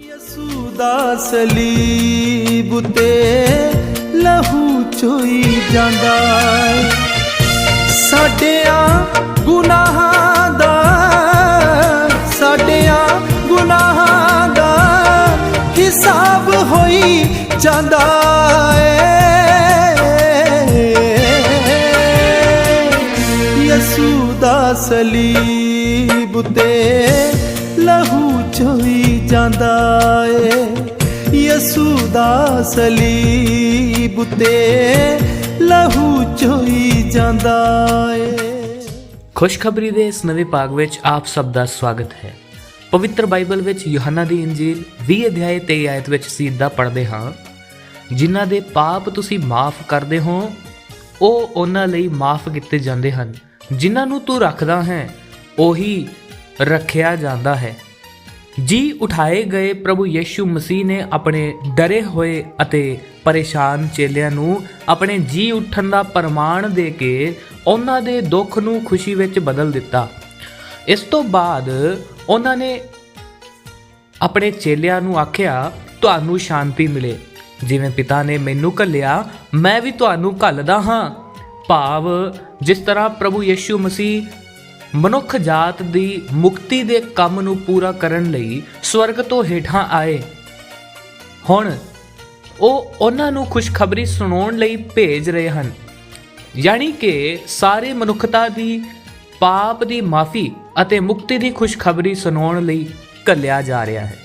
ਯਸੂ ਦਾ ਸਲੀਬ ਤੇ ਲਹੂ ਚੋਈ ਜਾਂਦਾ ਸਾਡਿਆਂ ਗੁਨਾਹਾਂ ਦਾ, ਸਾਡਿਆਂ ਗੁਨਾਹਾਂ ਦਾ ਹਿਸਾਬ ਹੋਈ ਜਾਂਦਾ ਏ। ਯਸੂ ਦਾ ਸਲੀਬ ਤੇ ਲਹੂ ਚੋਈ ਜਾਂਦਾ ਏ। ਯਸੂ ਦਾ ਸਲੀਬ ਤੇ ਲਹੂ ਚੋਈ ਜਾਂਦਾ ਏ। ਖੁਸ਼ਖਬਰੀ ਦੇ ਇਸ ਨਵੇਂ ਭਾਗ ਵਿੱਚ ਆਪ ਸਭ ਦਾ ਸਵਾਗਤ ਹੈ। ਪਵਿੱਤਰ ਬਾਈਬਲ ਵਿੱਚ ਯੋਹੰਨਾ ਦੀ ਇੰਜੀਲ 20 ਅਧਿਆਇ ਤੇ ਆਇਤ ਵਿੱਚ ਸਿੱਧਾ ਪੜ੍ਹਦੇ ਹਾਂ। ਜਿਨ੍ਹਾਂ ਦੇ ਪਾਪ ਤੁਸੀਂ ਮਾਫ ਕਰਦੇ ਹੋ, ਉਹ ਉਹਨਾਂ ਲਈ ਮਾਫ ਕੀਤੇ ਜਾਂਦੇ ਹਨ। ਜਿਨ੍ਹਾਂ ਨੂੰ ਤੂੰ ਰੱਖਦਾ ਹੈ, ਉਹੀ ਰੱਖਿਆ ਜਾਂਦਾ ਹੈ। ਜੀ ਉਠਾਏ ਗਏ ਪ੍ਰਭੂ ਯੀਸ਼ੂ ਮਸੀਹ ਨੇ ਆਪਣੇ ਡਰੇ ਹੋਏ ਅਤੇ ਪਰੇਸ਼ਾਨ ਚੇਲਿਆਂ ਨੂੰ ਆਪਣੇ ਜੀ ਉੱਠਣ ਦਾ ਪ੍ਰਮਾਣ ਦੇ ਕੇ ਉਹਨਾਂ ਦੇ ਦੁੱਖ ਨੂੰ ਖੁਸ਼ੀ ਵਿੱਚ ਬਦਲ ਦਿੱਤਾ। ਇਸ ਤੋਂ ਬਾਅਦ ਉਹਨਾਂ ਨੇ ਆਪਣੇ ਚੇਲਿਆਂ ਨੂੰ ਆਖਿਆ, ਤੁਹਾਨੂੰ ਸ਼ਾਂਤੀ ਮਿਲੇ। ਜਿਵੇਂ ਪਿਤਾ ਨੇ ਮੈਨੂੰ ਘੱਲਿਆ, ਮੈਂ ਵੀ ਤੁਹਾਨੂੰ ਘੱਲਦਾ ਹਾਂ। ਭਾਵ ਜਿਸ ਤਰ੍ਹਾਂ ਪ੍ਰਭੂ ਯੀਸ਼ੂ ਮਸੀਹ ਮਨੁੱਖ ਜਾਤ ਦੀ ਮੁਕਤੀ ਦੇ ਕੰਮ ਨੂੰ ਪੂਰਾ ਕਰਨ ਲਈ ਸਵਰਗ ਤੋਂ ਹੇਠਾਂ ਆਏ। ਹੁਣ ਉਹ ਉਹਨਾਂ ਨੂੰ ਖੁਸ਼ਖਬਰੀ ਸੁਣਾਉਣ ਲਈ ਭੇਜ ਰਹੇ ਹਨ। ਯਾਨੀ ਕਿ ਸਾਰੇ ਮਨੁੱਖਤਾ ਦੀ, ਪਾਪ ਦੀ ਮਾਫੀ ਅਤੇ ਮੁਕਤੀ ਦੀ ਖੁਸ਼ਖਬਰੀ ਸੁਣਾਉਣ ਲਈ ਘੱਲਿਆ ਜਾ ਰਿਹਾ ਹੈ।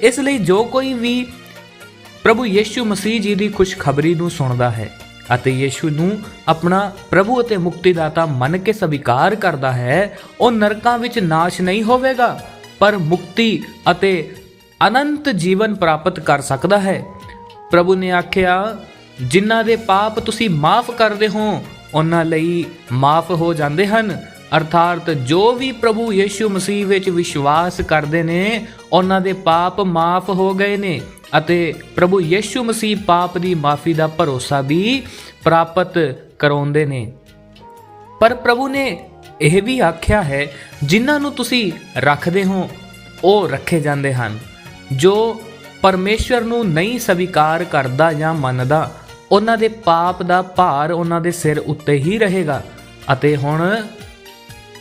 ਇਸ ਲਈ ਜੋ ਕੋਈ ਵੀ ਪ੍ਰਭੂ ਯੀਸ਼ੂ ਮਸੀਹ ਜੀ ਦੀ ਖੁਸ਼ਖਬਰੀ ਨੂੰ ਸੁਣਦਾ ਹੈ ਅਤੇ ਯੀਸ਼ੂ ਨੂੰ ਆਪਣਾ ਪ੍ਰਭੂ ਅਤੇ ਮੁਕਤੀਦਾਤਾ ਮੰਨ ਕੇ ਸਵੀਕਾਰ ਕਰਦਾ ਹੈ, ਉਹ ਨਰਕਾਂ ਵਿੱਚ ਨਾਸ਼ ਨਹੀਂ ਹੋਵੇਗਾ, ਪਰ ਮੁਕਤੀ ਅਤੇ ਅਨੰਤ ਜੀਵਨ ਪ੍ਰਾਪਤ ਕਰ ਸਕਦਾ ਹੈ। ਪ੍ਰਭੂ ਨੇ ਆਖਿਆ, ਜਿਨ੍ਹਾਂ ਦੇ ਪਾਪ ਤੁਸੀਂ ਮਾਫ ਕਰਦੇ ਹੋ, ਉਹਨਾਂ ਲਈ ਮਾਫ ਹੋ ਜਾਂਦੇ ਹਨ। ਅਰਥਾਤ ਜੋ ਵੀ ਪ੍ਰਭੂ ਯੀਸ਼ੂ ਮਸੀਹ ਵਿੱਚ ਵਿਸ਼ਵਾਸ ਕਰਦੇ ਨੇ, ਉਹਨਾਂ ਦੇ ਪਾਪ ਮਾਫ ਹੋ ਗਏ ਨੇ ਅਤੇ ਪ੍ਰਭੂ ਯੀਸ਼ੂ ਮਸੀਹ ਪਾਪ ਦੀ ਮਾਫੀ ਦਾ ਭਰੋਸਾ ਵੀ ਪ੍ਰਾਪਤ ਕਰਾਉਂਦੇ ਨੇ। ਪਰ ਪ੍ਰਭੂ ਨੇ ਇਹ ਵੀ ਆਖਿਆ ਹੈ, ਜਿਨ੍ਹਾਂ ਨੂੰ ਤੁਸੀਂ ਰੱਖਦੇ ਹੋ, ਉਹ ਰੱਖੇ ਜਾਂਦੇ ਹਨ। ਜੋ ਪਰਮੇਸ਼ਵਰ ਨੂੰ ਨਹੀਂ ਸਵੀਕਾਰ ਕਰਦਾ ਜਾਂ ਮੰਨਦਾ, ਉਹਨਾਂ ਦੇ ਪਾਪ ਦਾ ਭਾਰ ਉਹਨਾਂ ਦੇ ਸਿਰ ਉੱਤੇ ਹੀ ਰਹੇਗਾ ਅਤੇ ਹੁਣ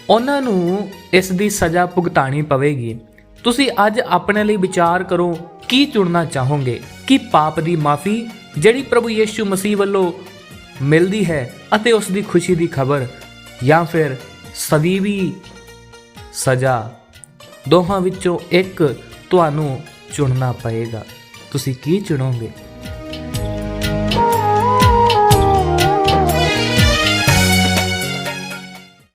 ਉਹਨਾਂ ਨੂੰ ਇਸ ਦੀ ਸਜ਼ਾ ਭੁਗਤਾਣੀ ਪਵੇਗੀ। ਤੁਸੀਂ ਅੱਜ ਆਪਣੇ ਲਈ ਵਿਚਾਰ ਕਰੋ, ਕੀ ਚੁਣਨਾ ਚਾਹੋਗੇ? ਕਿ ਪਾਪ ਦੀ ਮਾਫੀ, ਜਿਹੜੀ ਪ੍ਰਭੂ ਯੀਸ਼ੂ ਮਸੀਹ ਵੱਲੋਂ ਮਿਲਦੀ ਹੈ ਅਤੇ ਉਸ ਦੀ ਖੁਸ਼ੀ ਦੀ ਖਬਰ, ਜਾਂ ਫਿਰ ਸਦੀਵੀ ਸਜ਼ਾ? ਦੋਹਾਂ ਵਿੱਚੋਂ ਇੱਕ ਤੁਹਾਨੂੰ ਚੁਣਨਾ ਪਏਗਾ। ਤੁਸੀਂ ਕੀ ਚੁਣੋਗੇ?